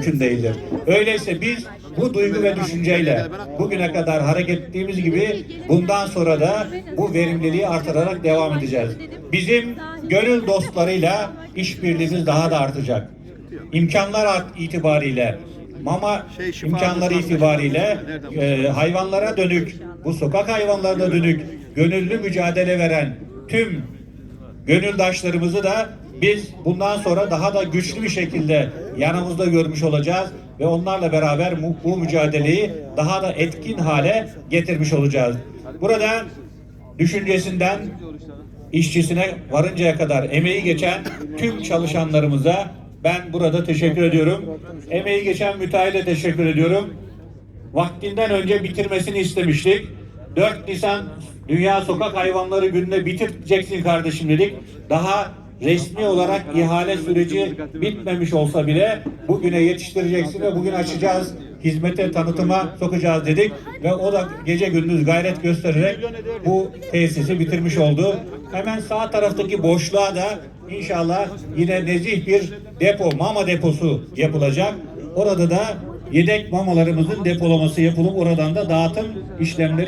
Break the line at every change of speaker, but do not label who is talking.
mümkün değildir. Öyleyse biz bu duygu ve düşünceyle bugüne kadar hareket ettiğimiz gibi bundan sonra da bu verimliliği artırarak devam edeceğiz. Bizim gönül dostlarıyla işbirliğimiz daha da artacak. İmkanlar itibariyle mama imkanları itibariyle e, hayvanlara dönük, bu sokak hayvanlarına dönük gönüllü mücadele veren tüm gönüldaşlarımızı da biz bundan sonra daha da güçlü bir şekilde yanımızda görmüş olacağız ve onlarla beraber bu, mücadeleyi daha da etkin hale getirmiş olacağız. Burada düşüncesinden işçisine varıncaya kadar emeği geçen tüm çalışanlarımıza ben burada teşekkür ediyorum. Emeği geçen müteahhide teşekkür ediyorum. Vaktinden önce bitirmesini istemiştik. 4 Nisan Dünya Sokak Hayvanları Günü'ne bitireceksin kardeşim dedik. Daha resmi olarak ihale süreci bitmemiş olsa bile bugüne yetiştireceksin ve bugün açacağız. Hizmete, tanıtıma sokacağız dedik ve o da gece gündüz gayret göstererek bu tesisi bitirmiş oldu. Hemen sağ taraftaki boşluğa da inşallah yine nezih bir depo, mama deposu yapılacak. Orada da yedek mamalarımızın depolaması yapılıp oradan da dağıtım işlemleri